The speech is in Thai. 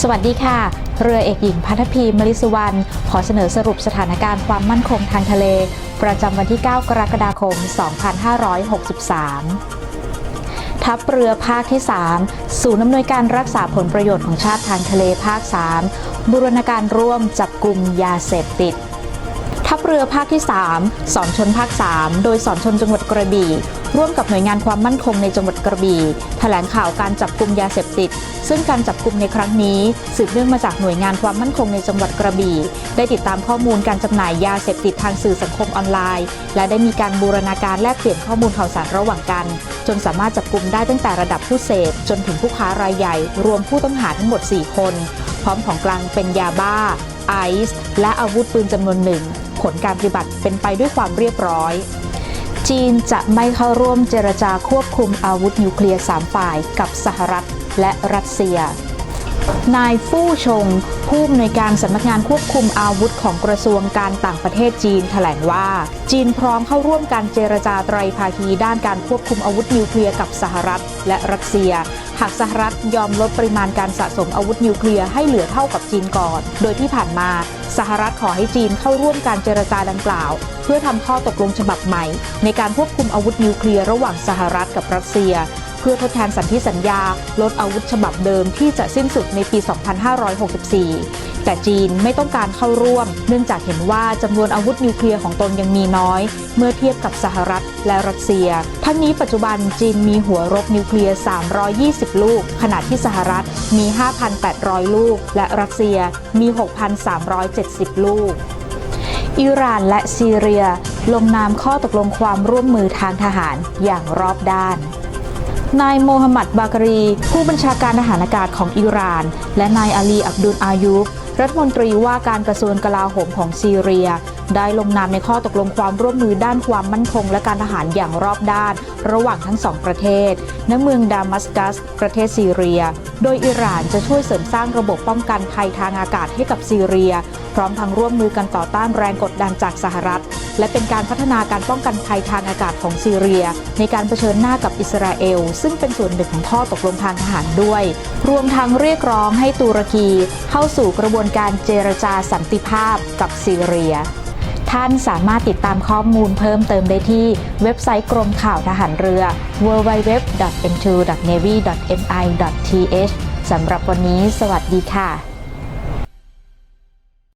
สวัสดีค่ะ เรือเอกหญิงพัทพีมลิสุวรรณขอเสนอสรุปสถานการณ์ความมั่นคงทางทะเล ประจำวันที่ 9 กรกฎาคม 2563 ทัพเรือภาคที่ 3 ศูนย์อำนวยการรักษาผลประโยชน์ของชาติทางทะเลภาค 3 บูรณาการร่วมจับกลุ่มยาเสพติด ทัพเรือภาคที่ 3 สอนชนภาค 3 โดยสอนชนจังหวัดกระบี่ ร่วมกับหน่วยงานความมั่นคงในจังหวัดกระบี่แถลงข่าวการจับกลุ่มยาเสพติด ซึ่งการจับกลุ่มในครั้งนี้สืบเนื่องมาจากหน่วยงานความมั่นคงในจังหวัดกระบี่ ได้ติดตามข้อมูลการจำหน่ายยาเสพติดทางสื่อสังคมออนไลน์ และได้มีการบูรณาการแลกเปลี่ยนข้อมูลข่าวสารระหว่างกัน จนสามารถจับกลุ่มได้ตั้งแต่ระดับผู้เสพจนถึงผู้ค้ารายใหญ่ รวมผู้ต้องหาทั้งหมด 4 คน พร้อมของกลางเป็นยาบ้าไอซ์และอาวุธปืนจำนวนหนึ่ง ผลการปฏิบัติเป็นไปด้วยความเรียบร้อย จีนจะไม่เข้าร่วมเจรจาควบคุมอาวุธนิวเคลียร์ 3 ฝ่ายกับสหรัฐและรัสเซีย นายฟู่ชง ผู้อำนวยการสำนักงานควบคุมอาวุธของกระทรวงการต่างประเทศจีนแถลงว่า จีนพร้อมเข้าร่วมการเจรจาไตรภาคีด้านการควบคุมอาวุธนิวเคลียร์กับสหรัฐและรัสเซีย หากสหรัฐยอมลดปริมาณการสะสมอาวุธนิวเคลียร์ให้เหลือเท่ากับจีนก่อน โดยที่ผ่านมาสหรัฐขอให้จีนเข้าร่วมการเจรจาดังกล่าว เพื่อทำข้อตกลงฉบับใหม่ ในการควบคุมอาวุธนิวเคลียร์ระหว่างสหรัฐกับรัสเซีย เพื่อทดแทนสันธิสัญญา ลดอาวุธฉบับเดิมที่จะสิ้นสุดในปี 2564 แต่จีนไม่ต้องการเข้าร่วม เนื่องจากเห็นว่าจำนวนอาวุธนิวเคลียร์ของตนยังมีน้อย เมื่อเทียบกับสหรัฐและรัสเซีย ทั้งนี้ปัจจุบันจีนมีหัวรบนิวเคลียร์ 320 ลูก ขณะที่สหรัฐมี 5,800 ลูก และรัสเซียมี 6,370 ลูกอิหร่านและซีเรีย ลงนามข้อตกลงความร่วมมือทางทหารอย่างรอบด้าน นายโมฮัมหมัดบากรี ผู้บัญชาการทหารอากาศของอิหร่าน และนายอาลีอับดุลอายุบรัฐมนตรีว่าการกระทรวงกลาโหมของซีเรีย ได้ลงนามในข้อตกลงความร่วมมือด้านความมั่นคง และการทหารอย่างรอบด้าน ระหว่างทั้งสองประเทศ ณ เมืองดามัสกัส ประเทศซีเรีย โดยอิหร่านจะช่วยเสริมสร้างระบบป้องกันภัยทางอากาศให้กับซีเรีย พร้อมทั้งร่วมมือกันต่อต้านแรงกดดันจากสหรัฐ และเป็นการพัฒนาการป้องกันภัยทางอากาศของซีเรีย ในการเผชิญหน้ากับอิสราเอล ซึ่งเป็นส่วนหนึ่งของข้อตกลงทางทหารด้วย รวมทั้งเรียกร้องให้ตุรกี เข้าสู่กระบวนการเจรจาสันติภาพกับซีเรียท่านสามารถติดตามข้อมูลเพิ่มเติมได้ที่เว็บไซต์กรมข่าวทหารเรือ www.n2.navy.mi.th สำหรับวันนี้ สวัสดีค่ะ